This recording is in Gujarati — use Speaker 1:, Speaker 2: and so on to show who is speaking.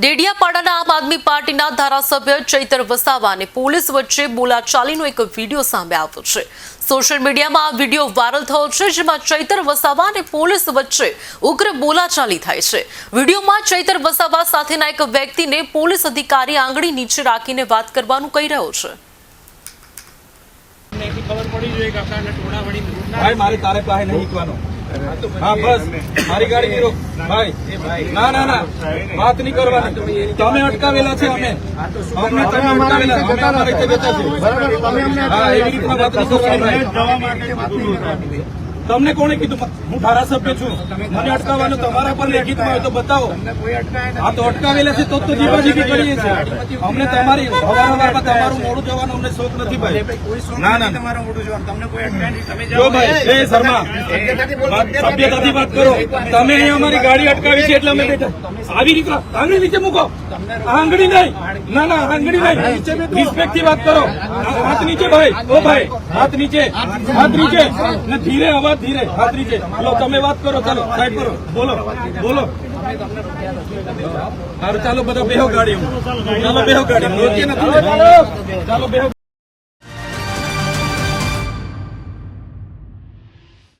Speaker 1: ડેડિયાપાડાના આમ આદમી પાર્ટીના ધારાસભ્ય ચૈતર વસાવા અને પોલીસ વચ્ચે બોલાચાલીનો એક વીડિયો સામે આવ્યો છે. સોશિયલ મીડિયામાં આ વીડિયો વાયરલ થયો છે જેમાં ચૈતર વસાવા અને પોલીસ વચ્ચે ઉગ્ર બોલાચાલી થાય છે. વિડીયોમાં ચૈતર વસાવા સાથેના એક વ્યક્તિને પોલીસ અધિકારી આંગળી નીચે રાખીને વાત કરવાનું કહી રહ્યો છે.
Speaker 2: ખબર પડી જોઈએ કે આપણા વળી
Speaker 3: મારે તારે પાસે નહીં ઈકવાનો. હા બસ. મારી ગાડી ગીરો ભાઈ. ના ના ના. વાત નહીં કરવાની. તમે અટકાવેલા છે અમે. અમને તમે અટકાવેલા. અમે અમારી રીતે બેઠા છે હા એવી રીતના વાત નહીં કરવાની. તમને કોણે કીધું? હું ધારાસભ્ય છું. મને અટકાવવાનું તમારા પર લેખિતમાં હોય તો બતાવો. હા તો અટકાવેલા છે તો તો જીવાજીવી કરીએ છીએ. અમને તમારી હવારવારમાં તમારું મોડું જવાનું અમને શોખ નથી ભાઈ. ના ના
Speaker 2: તમારું મોટું જોવાનું. તમને કોઈ અટકાય
Speaker 3: જો ભાઈ એ શર્મા. સભ્યતાથી વાત કરો. તમે અહીંયા અમારી ગાડી અટકાવી છે એટલે અમે બેઠા. આવી રીતે આંગળી નીચે મૂકો. આંગળી નહીં. ના ના આંગળી નહીં. રિસ્પેક્ટથી વાત કરો. હાથ નીચે ભાઈ. ઓ ભાઈ હાથ નીચે. હાથ નીચે. ને ધીરે અવાજ ધીરે ખાતરી છે તમે વાત કરો, ચાલો સાઈડ કરો. બોલો બોલો. સારું ચાલો, બધા બેહો ગાડી ચાલો, બેહો ગાડી ચાલો, બેહો